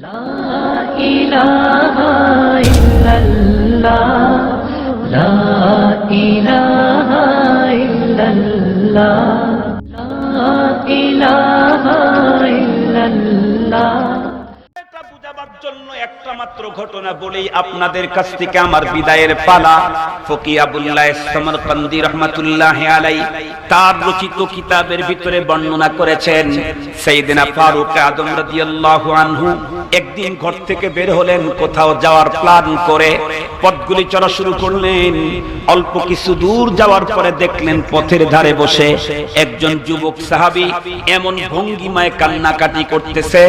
La ilaha illallah একটা মাত্র ঘটনা বলেই আপনাদের কাছ থেকে আমার বিদায়ের পালা। ফকি রহমাতুল্লাহ আলাই তার রচিত কিতাবের ভিতরে বর্ণনা করেছেন সেইদিনা ফারুক আদম রাদিয়াল্লাহু আনহু একদিন ঘর থেকে বের হলেন, কোথাও যাওয়ার প্ল্যান করে পথগুলি চলা শুরু করলেন। অল্প কিছু দূর যাওয়ার পরে দেখলেন পথের ধারে বসে একজন যুবক সাহাবী এমন ভঙ্গিমায় কান্নাকাটি করতেছে।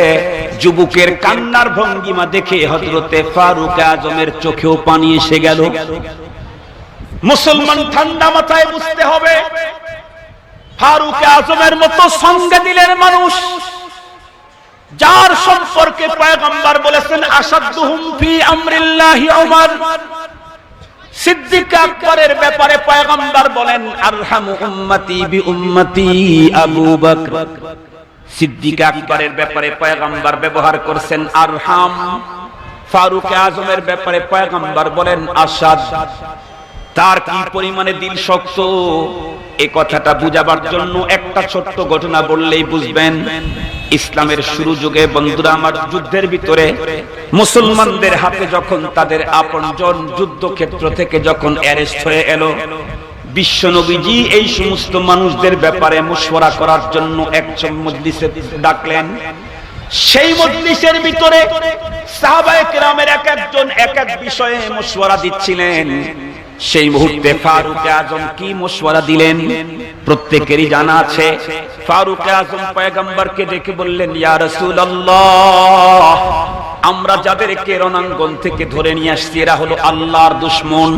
যুবকের কান্নার ভঙ্গিমা দেখে হজরতে ফারুক আজমের চোখেও পানি এসে গেল। মুসলমান ঠান্ডা মাথায় বুঝতে হবে, ফারুক আজমের মতো সঙ্গে দিলের মানুষ, যার সম্পর্কে পয়গম্বর বলেছেন, আসাদুহুম ফি আমরিল্লাহি ওমর সিদ্দিক আকবরের ব্যাপারে পয়গম্বর বলেন, আরহামু উম্মতি বি উম্মতি আবু বকর। সিদ্দিক আকবরের ব্যাপারে পয়গম্বর ব্যবহার করছেন, আরহাম। ফারুক আজমের ব্যাপারে পয়গম্বর বলেন, আসাদ, তার কি পরিমাণে দিল শক্ত? এই কথাটা বুঝাবার জন্য একটা ছোট্ট ঘটনা বললেই বুঝবেন। ইসলামের শুরু যুগে বন্ধুরা আমার যুদ্ধের ভিতরে মুসলমানদের হাতে যখন তাদের আপন আপনজন যুদ্ধক্ষেত্র থেকে যখন অ্যারেস্ট হয়ে এলো বিশ্বনবীজি এই সমস্ত মানুষদের ব্যাপারে মুশওয়ারা করার জন্য একজন মজলিসে ডাকলেন। সেই মজলিসের ভিতরে সাহাবায়ে কেরামের এক একজন এক এক বিষয়ে মুশওয়ারা দিচ্ছিলেন। সেই মুহূর্তে ফারুক আজম কি মশওয়ারা দিলেন? প্রত্যেকেরই জানা আছে। ফারুক আজম পয়গম্বরকে ডেকে বললেন, ইয়া রাসূলুল্লাহ, আমরা যাদেরকে রণাঙ্গন থেকে ধরে নিয়ে আসছি, এরা হলো আল্লাহর দুশ্মন।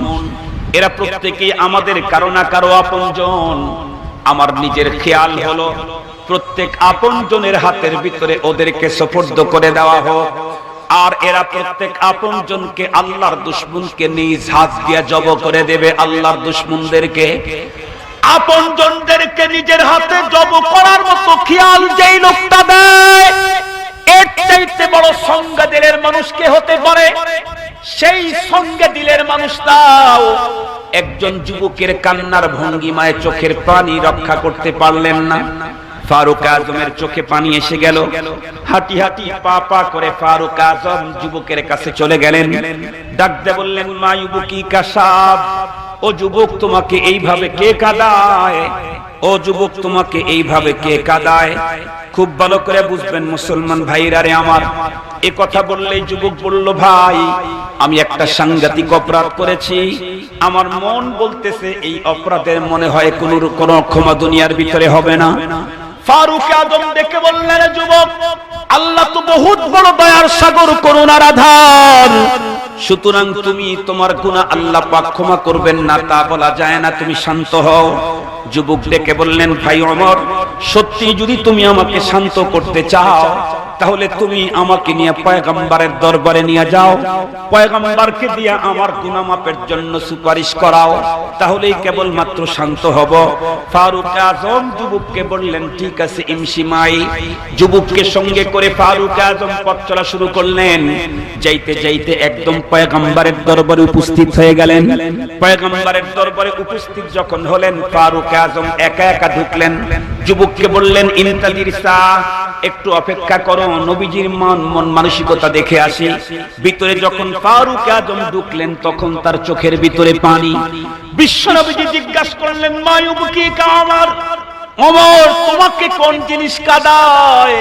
এরা প্রত্যেকেই আমাদের কারও না কারও আপনজন। আমার নিজের খেয়াল হলো প্রত্যেক আপনজনের হাতের ভিতরে ওদেরকে সুপর্দ করে দেওয়া হোক। আর এরা প্রত্যেক আপন জনকে আল্লাহর দুশ্মনকে নিজ হাত দিয়া জব করে দেবে আল্লাহর দুশ্মনদেরকে। আপন জনদেরকে নিজের হাতে জব করার মতো খেয়াল যেই লোকটা দেয়, এর বড় সংজ্ঞা দিলের মানুষকে হতে পারে? সেই সঙ্গে দিলের মানুষটাও একজন যুবকের কান্নার ভঙ্গিমায় চোখের পানি রক্ষা করতে পারলেন না। ফারুক আজমের চোখে পানি এসে গেল। হাঁটি হাঁটি পা পা করে ফারুক আজম যুবকের কাছে চলে গেলেন। ডাকতে বললেন, মা যুবকি কাসাব, ও যুবক তোমাকে এইভাবে কে কাদায়? ও যুবক তোমাকে এইভাবে কে কাদায়? খুব ভালো করে বুঝবেন মুসলমান ভাইরা রে আমার। এ কথা বললেই যুবক বলল, ভাই, আমি একটা সাংঘাতিক অপরাধ করেছি। আমার মন বলতেছে এই অপরাধের মনে হয় কোন কোন ক্ষমা দুনিয়ার ভিতরে হবে না। ফারুক আদম দেখে বললেন, যুবক, আল্লাহ তো বহুত বড় দয়ার সাগর, করুণার আধার। সুতরাং তুমি তোমার গুণা আল্লাহ পাক ক্ষমা করবেন না, তা বলা যায় না, তুমি শান্ত হও। যুবক ডেকে বললেন, ভাই অমর, সত্যি যদি তুমি আমাকে শান্ত করতে চাও তাহলে তুমি আমাকে নিয়ে পয়গম্বরের দরবারে নিয়ে যাও। পয়গম্বরকে দিয়ে আমার গুনাহ মাপের জন্য সুপারিশ করাও। তাহলেই কেবলমাত্র শান্ত হব। ফারুক আজম যুবককে বললেন, ঠিক আছে ইমসিমাই যুবককে সঙ্গে করে ফারুক আজম পথ চলা শুরু করলেন। যাইতে যাইতে একদম পয়গম্বরের দরবারে উপস্থিত হয়ে গেলেন। পয়গম্বরের দরবারে উপস্থিত যখন হলেন, ফারুক আজম একা একা ঢুকলেন। যুবককে বললেন, ইনতাদির একটু অপেক্ষা করো নবীজির মন মন মানসিকতা দেখে আসি। ভিতরে যখন ফারুক আজম ঢুকলেন, তখন তার চোখের ভিতরে পানি। বিশ্ব নবীজি জিজ্ঞাসা করলেন মায়ুব কি কামার? অমর, তোমাকে কোন জিনিস কাদায়?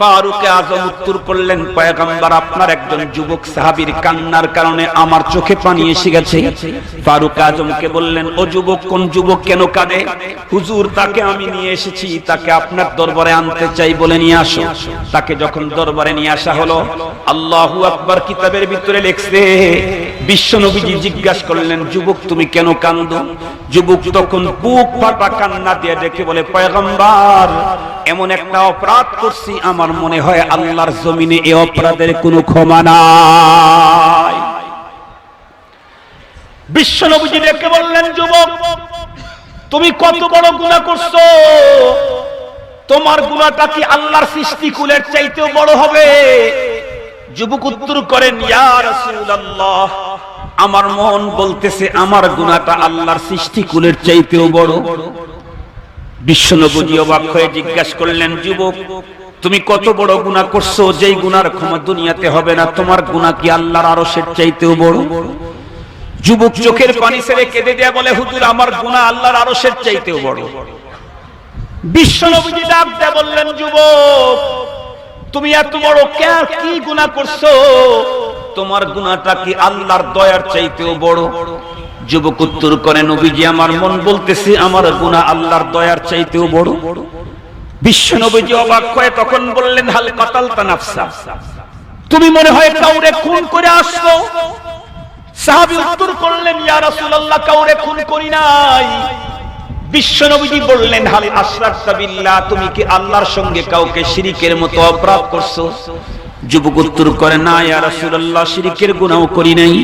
ফারুক আজম উত্তর করলেন, পয়গম্বর, আপনার একজন যুবক সাহাবীর কান্নার কারণে আমার চোখে পানি এসে গেছে। ফারুক আজমকে বললেন, ও যুবক, কোন যুবক কেন কাঁদে? হুজুর, তাকে আমি নিয়ে এসেছি, তাকে আপনার দরবারে আনতে চাই বলে নিয়ে আসো। তাকে যখন দরবারে নিয়ে আসা হলো, আল্লাহু আকবার কিতাবের ভিতরে লেখছে, বিশ্ব নবীজি জিজ্ঞাসা করলেন, যুবক, তুমি কেন কান্দো যুবক তখন বুক ফাটা কান্না দিয়ে ডেকে বলে, পয়গম্বর, এমন একটা অপরাধ করছি, আমার মনে হয় আল্লাহর জমিনে এই অপরাধের কোনো ক্ষমা নাই। বিশ্ব নবীজি ডেকে বললেন, যুবক, তুমি কত বড় গুনাহ করছ? তোমার গুনাহটা কি আল্লাহর সৃষ্টি কুলের চাইতেও বড় হবে? যুবক উত্তর করেন, ইয়া রাসূলুল্লাহ, আমার মন বলতেছে আমার গুনাহটা আল্লাহর সৃষ্টিকুলের চাইতেও বড়। বিশ্বনবী অবাক হয়ে জিজ্ঞাসা করলেন, যুবক তুমি কত বড় গুনাহ করছ, যেই গুনার ক্ষমা দুনিয়াতে হবে না, তোমার গুনাহ কি আল্লাহর আরশের চাইতেও বড়? যুবক চোখের পানি ছেড়ে কেঁদে দেয়া বলে, হুজুর, আমার গুনাহ আল্লাহর আরশের চাইতেও বড়। বিশ্বনবীজি ডাক দেয়া বললেন, যুবক, তুমি এত বড় কে গুনাহ করছ? তোমার গুনাহটা কি আল্লাহর দয়ার চাইতেও বড়? যুবক উত্তর করে, নবীজি, আমার মন বলতেছে, আমার গুনাহ আল্লাহর দয়ার চাইতেও বড়। বিশ্ব নবীজি অবাক হয়ে তখন বললেন, হাল কাতাল তানাফসা তুমি মনে হয় কাউরে খুন করে উত্তর করলেন, ইয়া রাসূলুল্লাহ, কাউরে খুন করি নাই। বিশ্ব নবীজি বললেন, হাল তুমি কি আল্লাহর সঙ্গে কাউকে শিরিকের মতো অপরাধ করছ? যুবক উত্তর করে, না, ইয়া রাসূলুল্লাহ, শিরিকের করি নাই।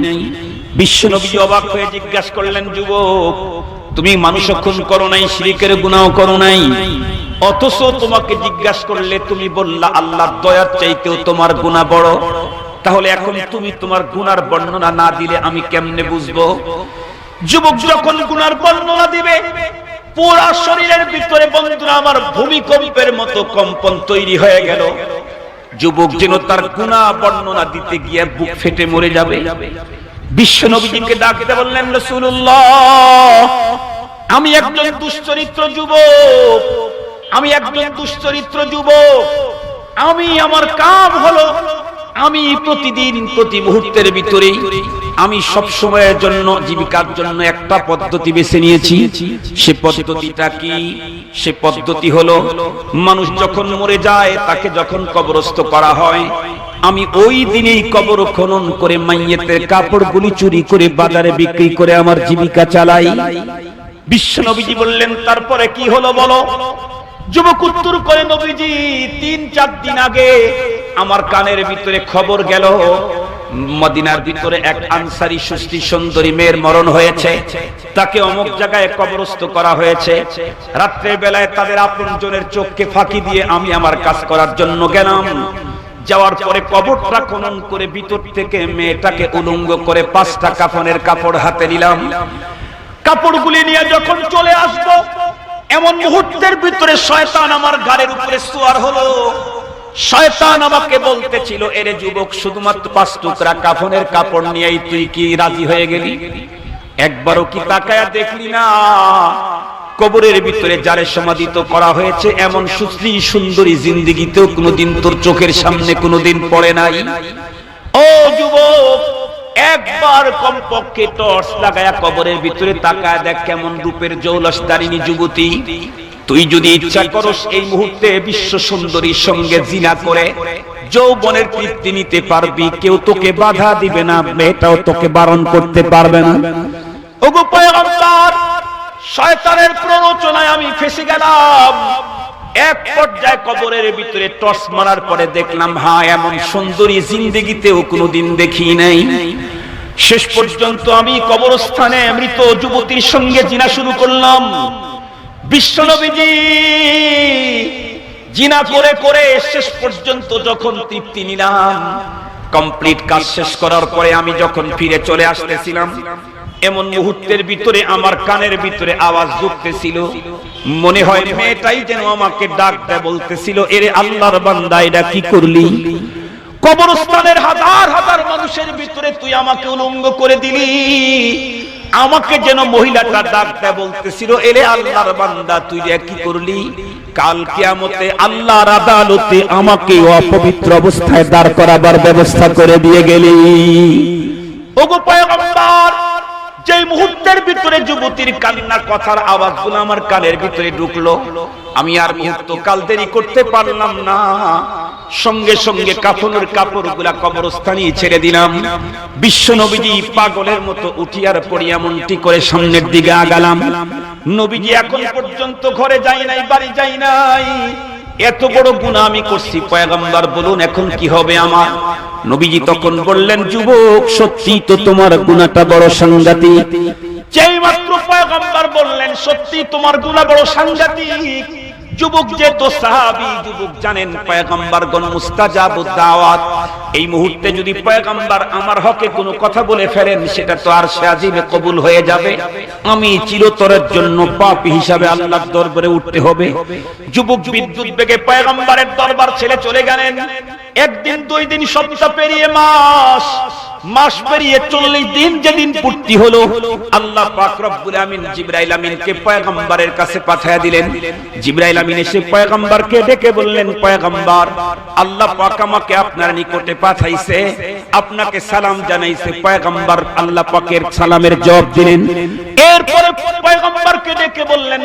বিশ্ব নবীজি অবাক হয়ে জিজ্ঞাসা করলেন, যুবক, তুমি মানুষ খুন করো নাই, শিরিকের গুনাহ করো নাই? অথচ তোমাকে জিজ্ঞাসা করলে তুমি বললা, আল্লাহর দয়ার চাইতেও তোমার গুনাহ বড়। তাহলে এখন তুমি তোমার গুনার বর্ণনা না দিলে আমি কেমনে বুঝব? যুবক যখন গুনার বর্ণনা দিবে, পুরা শরীরের ভিতরে বন্ধুরা, আমার ভূমিকম্পের মতো কম্পন তৈরি হয়ে গেল। যুবক যেন তার গুণা বর্ণনা দিতে গিয়ে বুক ফেটে মরে যাবে। বিশ্ব নবীজিকে ডাকতে বললেন রসুল্লাহ আমি একজন দুশ্চরিত্র যুবক। আমি একজন দুশ্চরিত্র যুবক। আমি আমার কাম হলো আমি প্রতিদিন প্রতি মুহূর্তের ভিতরে আমি সব সময়ের জন্য জীবিকার জন্য একটা পদ্ধতি বেছে নিয়েছি। সে পদ্ধতিটা কি? সে পদ্ধতি হলো মানুষ যখন মরে যায় তাকে যখন কবরস্থ করা হয় আমি ওই দিনেই কবর খনন করে মাইয়েতের কাপড়গুলি চুরি করে বাজারে বিক্রি করে আমার জীবিকা চালাই। বিশ্ব নবীজি বললেন তারপরে কি হলো বলো? যুবক উত্তর করে নবীজি, তিন, চার দিন আগে আমার কানের ভিতরে খবর গেল, মদিনার ভিতরে এক আনসারি সুস্থি সুন্দরী মেয়ের মরণ হয়েছে। তাকে অমুক জায়গায় কবরস্থ করা হয়েছে। রাত্রের বেলায় তাদের আপন জনের চোখকে ফাঁকি দিয়ে আমি আমার কাজ করার জন্য গেলাম। যাওয়ার পরে কবরটা খনন করে ভিতর থেকে মেয়েটাকে উলঙ্গ করে পাঁচটা কাফনের কাপড় হাতে নিলাম। কাপড়গুলি নিয়ে যখন চলে আসব এমন মুহূর্তের ভিতরে শয়তান আমার গাড়ির উপরে সোয়ার হলো। শয়তান আমাকে বলতেছিল, এরে যুবক, শুধুমাত্র পাঁচ টুকরা কাফনের কাপড় নিয়েই তুই কি রাজি হয়ে গেলি? একবারও কি তাকায়া দেখলি না? কবরের ভিতরে যারে সমাধিত করা হয়েছে, এমন সুশ্রী সুন্দরী জিন্দিগিতেও কোনোদিন তোর চোখের সামনে কোনোদিন পড়ে নাই? ও যুবক একবার কমপক্ষে টর্চ লাগায়া কবরের ভিতরে তাকায় দেখ কেমন রূপের জৌলস দারিনী যুবতী। তুই যদি ইচ্ছা করস এই মুহূর্তে বিশ্ব সুন্দরীর সঙ্গে জিনা করে, যৌবনের তৃপ্তি নিতে পারবি, কেউ তোকে বাধা দিবে না, মেয়েটাও তোকে বারণ করতে পারবে না। ওগো পয়গম্বর, শয়তানের প্ররোচনায় আমি ফেসে গেলাম। এক পর্যায়ে কবরের ভিতরে টস মারার পরে দেখলাম হ্যাঁ এমন সুন্দরী জিন্দেগিতেও কোনোদিন দেখি নাই। শেষ পর্যন্ত আমি কবরস্থানে মৃত যুবতীর সঙ্গে জিনা শুরু করলাম। বিশ্বনবীজি জিনা করে করে শেষ পর্যন্ত যখন তৃপ্তি নিলাম, কমপ্লিট কাজ শেষ করার পরে আমি যখন ফিরে চলে আসতেছিলাম এমন মুহূর্তের ভিতরে আমার কানের ভিতরে আওয়াজ ঢুকতেছিল। মনে হয় মেয়েটাই যেন আমাকে ডাক দেয় বলতেছিল, এরে আল্লাহর বান্দা, এটা কি করলি? কবরস্থানের হাজার হাজার মানুষের ভিতরে তুই আমাকে উলঙ্গ করে দিলি। আমাকে যেন মহিলাটা ডাক দেয় বলতেছিল, এরে আল্লাহর বান্দা, তুই কি করলি? কাল কিয়ামতে আল্লাহর আদালতে আমাকে অপবিত্র অবস্থায় দাঁড় করাবার ব্যবস্থা করে দিয়ে গেলি। ওগো পয়গম্বর যে মুহূর্তের ভিতরে যুবতীর কান্নার কথার আওয়াজগুলো আমার কানের ভিতরে ঢুকলো, আমি আর মুহূর্ত কাল দেরি করতে পারলাম না। সঙ্গে সঙ্গে কাফনের কাপড়গুলা কবরস্থানে ছেড়ে দিলাম। বিশ্ব নবীজি পাগলের মতো উঠিয়ার পড়ি এমনটি করে সামনের দিকে আগালাম। নবীজি এখন পর্যন্ত ঘরে যাই নাই, বাড়ি যাই নাই। এত বড় গুণা আমি করছি, পয়গম্বর বলুন, এখন কি হবে আমার? নবীজি তখন বললেন, যুবক, সত্যি তো তোমার গুণাটা বড় সাংঘাতিক। যেই মাত্র পয়গম্বর বললেন, সত্যি তোমার গুণা বড় সাংঘাতিক। যুবক সাহাবী, যুবক জানেন পয়গম্বরগণ মুস্তাজাবুদ দাওয়াত। এই মুহূর্তে যদি পয়গম্বর আমার হকে কোনো কথা বলে ফেলেন, সেটা তো আর সাজিবে কবুল হয়ে যাবে। আমি চিরতরের জন্য পাপ হিসাবে আল্লাহর দরবারে উঠতে হবে। যুবক বিদ্যুৎ বেগে পয়গম্বরের দরবার ছেলে চলে গেলেন। একদিন, দুই দিন, সপ্তাহ পেরিয়ে মাস। মাস পেরিয়ে চল্লিশ দিন যেদিন পূর্তি হলো, আল্লাহ জিব্রাইল আমিনকে কাছে পাঠিয়ে দিলেন। জিব্রাইল আমিন এসে ডেকে বললেন আল্লাহ পাক আমাকে আপনার নিকটে পাঠাইছে। আপনাকে সালাম জানাইছে। পয়গম্বর আল্লাহ পাকের সালামের জবাব দিলেন। এরপরে পয়গম্বরকে ডেকে বললেন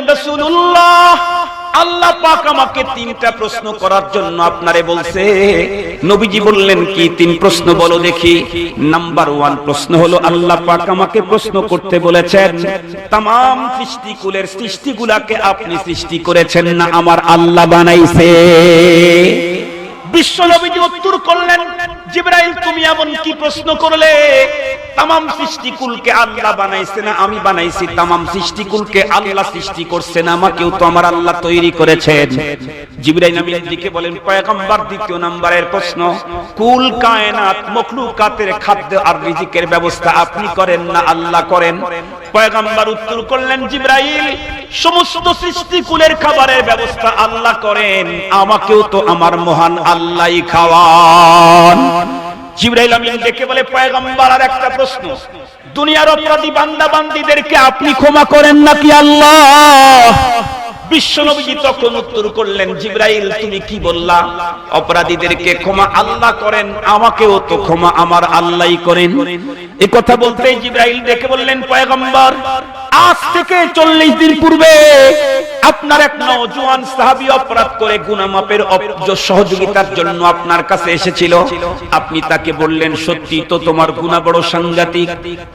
আল্লাহ পাক আমাকে তিনটা প্রশ্ন করার জন্য আপনারে বলছে। নবীজি বললেন, কি তিন প্রশ্ন বলো দেখি? নাম্বার ওয়ান প্রশ্ন হলো, আল্লাহ পাক আমাকে প্রশ্ন করতে বলেছেন তাম সৃষ্টিকুলের সৃষ্টিগুলাকে আপনি সৃষ্টি করেছেন না আমার আল্লাহ বানাইছে। বিশ্ব নবীজি উত্তর করলেন জিব্রাইল, তুমি এমন কি প্রশ্ন করলে? তামাম সৃষ্টিকুলকে আল্লাহ বানাইছে না আমি বানাইছি? তামাম সৃষ্টিকুলকে আল্লাহ সৃষ্টি করছেন আমাকেও তো আমার আল্লাহ তৈরি করেছেন। জিব্রাইল আমিন দিকে বলেন, পয়গম্বর, দ্বিতীয় নাম্বারের প্রশ্ন, কুল, কায়নাত, মখলুকাতের খাদ্য আর রিজিকের ব্যবস্থা আপনি করেন না আল্লাহ করেন? পয়গম্বর উত্তর করলেন, জিব্রাইল, সমস্ত সৃষ্টিকুলের খাবারের ব্যবস্থা আল্লাহ করেন, আমাকেও তো আমার মহান আল্লাহই খাওয়ান। জিব্রাইল আমিন বলে, পয়গম্বর, আর একটা প্রশ্ন। দুনিয়ার অপরাধী বান্দা আপনি ক্ষমা করেন নাকি আল্লাহ? তখন উত্তর করলেন, জিব্রাইল, তুমি কি বললা? অপরাধীদেরকে ক্ষমা আল্লাহ করেন, আমাকেও তো ক্ষমা আমার আল্লাহই করেন। এ কথা বলতেই জিব্রাইল দেখে বললেন, পয়গম্বর আজ থেকে চল্লিশ দিন পূর্বে আপনার এক নওজোয়ান সাহাবী অপরাধ করে গুনামাপের সহযোগিতার জন্য আপনার কাছে এসেছিল। আপনি তাকে বললেন, সত্যি তো তোমার গুনাহ বড় সাংঘাতিক।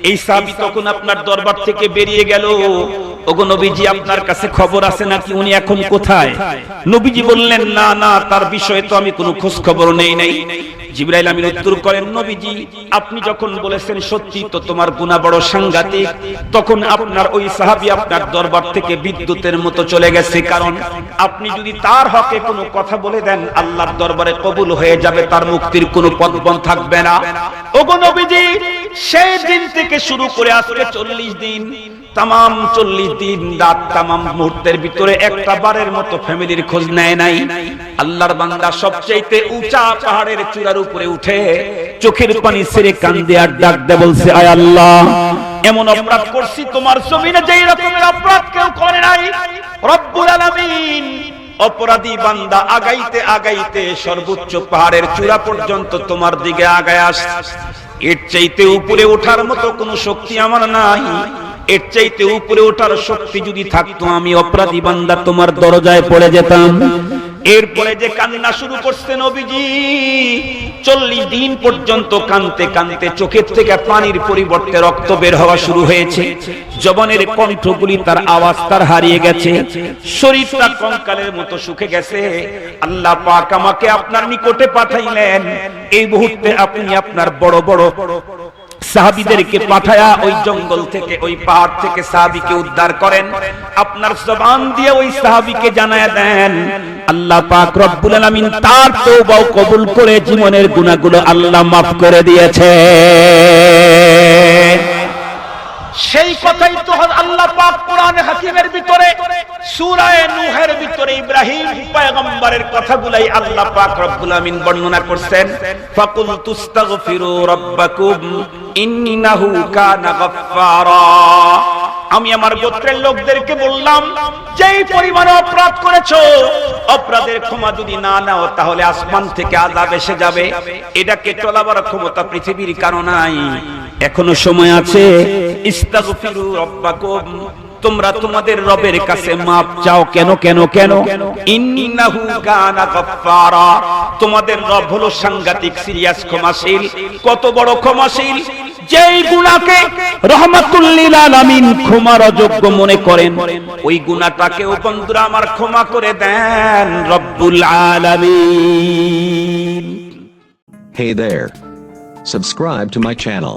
এই সাহাবী তখন আপনার দরবার থেকে বেরিয়ে গেল। ওগো নবীজি, আপনার কাছে খবর আছে নাকি? উনি এখন কোথায়? নবীজি বললেন, না না, তার বিষয়ে তো আমি কোনো খোঁজ খবর নেই নাই। জিব্রাইল আমিন উত্তর করেন, নবীজি, আপনি যখন বলেছেন সত্যি, তো তোমার গুনাহ বড় সাংঘাতিক। তখন আপনার ওই সাহাবী আপনার দরবার থেকে বিদ্যুতের মতো চলে গেছে। কারণ আপনি যদি তার হকে কোনো কথা বলে দেন, আল্লাহর দরবারে কবুল হয়ে যাবে, তার মুক্তির কোনো পথবন থাকবে না। ওগো নবীজি সেই দিন থেকে শুরু করে আজকে চল্লিশ দিন তামাম চল্লিশ দিন রাত তামাম মুহূর্তের ভিতরে একটা বারের মতো ফ্যামিলির খোঁজ নেয় নাই। আল্লাহর বান্দা সবচেয়ে উঁচা পাহাড়ের চূড়ার উপরে উঠে চোখের পানি ছেড়ে কান্দে আর ডাক দে বলছে, আয় আল্লাহ, এমন অপরাধ করছি তোমার জমিনে যেই রকমের অপরাধ কেউ করে নাই। রব্বুল আলামিন অপরাধী বান্দা আগাইতে আগাইতে সর্বোচ্চ পাহাড়ের চূড়া পর্যন্ত তোমার দিকে আগায় আস। এর চাইতে উপরে ওঠার মতো কোনো শক্তি আমার নাই। এর চাইতে উপরে ওঠার শক্তি যদি থাকতো, আমি অপরাধী বান্দা তোমার দরজায় পড়ে যেতাম। এরপরে যে কান্না শুরু করছে নবীজি, চল্লিশ দিন পর্যন্ত কানতে কানতে চোখের থেকে পানির পরিবর্তে রক্ত বের হওয়া শুরু হয়েছে। জবনের কণ্ঠগুলি তার আওয়াজ তার হারিয়ে গেছে। শরীরটা কঙ্কালের মতো শুকে গেছে। আল্লাহ পাক আমাকে আপনার নিকটে পাঠাইলেন। এই মুহূর্তে আপনি আপনার বড় বড় সাহাবিদেরকে পাঠায়া ওই জঙ্গল থেকে, ওই পাহাড় থেকে সাহাবিকে উদ্ধার করেন। আপনার জবান দিয়ে ওই সাহাবিকে জানায় দেন, আল্লাহ পাক রব্বুল আলামিন তার তওবা কবুল করে জীবনের গুনাহগুলো আল্লাহ মাফ করে দিয়েছে সেই কথাই তো আল্লাহ পাক কোরআনে হাকিমের ভিতরে। সূরা নূহের ভিতরে ইব্রাহিম পয়গম্বরের কথাগুলাই আল্লাহ পাক রব্বুল আমিন বর্ণনা করছেন। ফাকুল তুস্তাগফিরু রাব্বাকুম ইন্নাহু কানা গাফফারা। আমি আমার গোত্রের লোকদেরকে বললাম, যেই পরিমাণে অপরাধ করেছ, অপরাধের ক্ষমা যদি না নাও, তাহলে আসমান থেকে আযাব এসে যাবে। এটাকে চলাবার ক্ষমতা পৃথিবীর কারণ নাই। এখনও সময় আছে। ইস্তাগফিরু রাব্বাকুম। তোমরা তোমাদের রবের কাছে মাপ চাও কেন কেন কেন? ইন্নাহু কানা গাফফারা। তোমাদের রব হলো সাংঘাতিক সিরিয়াস ক্ষমাশীল। কত বড় ক্ষমাশীল? যেই গুনাহকে রহমাতুল্লিল আলামিন ক্ষমার অযোগ্য মনে করেন ওই গুনাহটাকেও বন্ধুরা আমার ক্ষমা করে দেন রব্বুল আলামিন। Hey there. Subscribe to my channel.